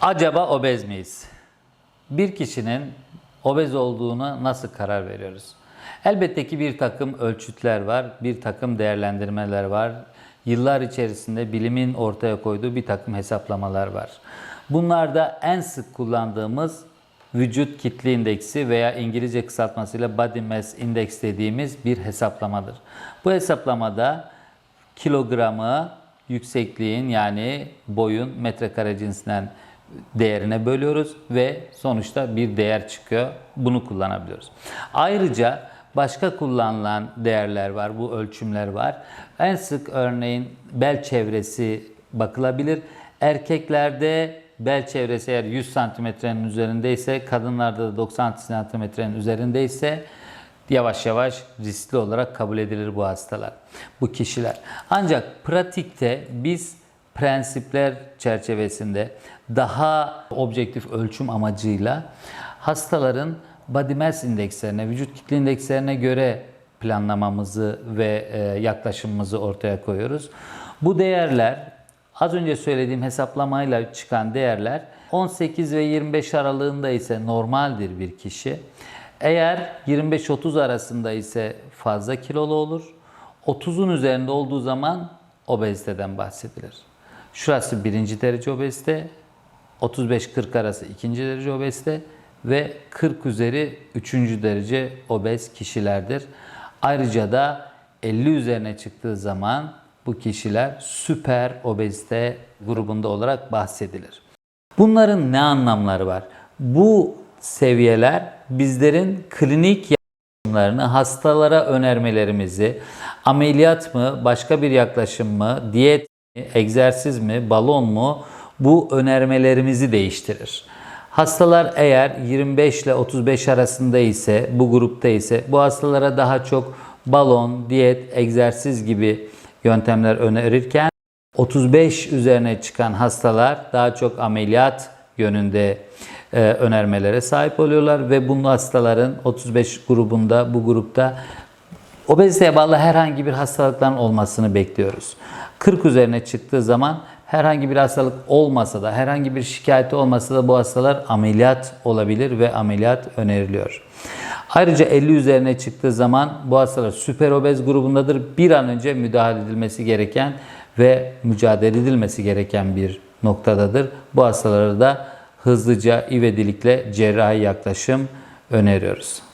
Acaba obez miyiz? Bir kişinin obez olduğuna nasıl karar veriyoruz? Elbette ki bir takım ölçütler var, bir takım değerlendirmeler var. Yıllar içerisinde bilimin ortaya koyduğu bir takım hesaplamalar var. Bunlarda en sık kullandığımız vücut kitle indeksi veya İngilizce kısaltmasıyla body mass index dediğimiz bir hesaplamadır. Bu hesaplamada kilogramı yüksekliğin yani boyun metrekare cinsinden değerine bölüyoruz ve sonuçta bir değer çıkıyor. Bunu kullanabiliyoruz. Ayrıca başka kullanılan değerler var, bu ölçümler var. En sık örneğin bel çevresi bakılabilir. Erkeklerde bel çevresi eğer 100 santimetrenin üzerindeyse, kadınlarda da 90 santimetrenin üzerindeyse yavaş yavaş riskli olarak kabul edilir bu hastalar, bu kişiler. Ancak pratikte biz prensipler çerçevesinde daha objektif ölçüm amacıyla hastaların body mass indekslerine, vücut kitle indekslerine göre planlamamızı ve e, yaklaşımımızı ortaya koyuyoruz. Bu değerler az önce söylediğim hesaplamayla çıkan değerler 18 ve 25 aralığında ise normaldir bir kişi. Eğer 25-30 arasında ise fazla kilolu olur. 30'un üzerinde olduğu zaman obeziteden bahsedilir. Şurası birinci derece obezite, 35-40 arası ikinci derece obezite ve 40 üzeri üçüncü derece obez kişilerdir. Ayrıca da 50 üzerine çıktığı zaman bu kişiler süper obezite grubunda olarak bahsedilir. Bunların ne anlamları var? Bu seviyeler bizlerin klinik yaklaşımlarını hastalara önermelerimizi, ameliyat mı, başka bir yaklaşım mı, diyet egzersiz mi, balon mu bu önermelerimizi değiştirir. Hastalar eğer 25 ile 35 arasında ise, bu grupta ise bu hastalara daha çok balon, diyet, egzersiz gibi yöntemler önerirken 35 üzerine çıkan hastalar daha çok ameliyat yönünde e, önermelere sahip oluyorlar ve bu hastaların 35 grubunda bu grupta obeziteye bağlı herhangi bir hastalıkların olmasını bekliyoruz. 40 üzerine çıktığı zaman herhangi bir hastalık olmasa da herhangi bir şikayeti olmasa da bu hastalar ameliyat olabilir ve ameliyat öneriliyor. Ayrıca 50 üzerine çıktığı zaman bu hastalar süper obez grubundadır. Bir an önce müdahale edilmesi gereken ve mücadele edilmesi gereken bir noktadadır. Bu hastalara da hızlıca ivedilikle cerrahi yaklaşım öneriyoruz.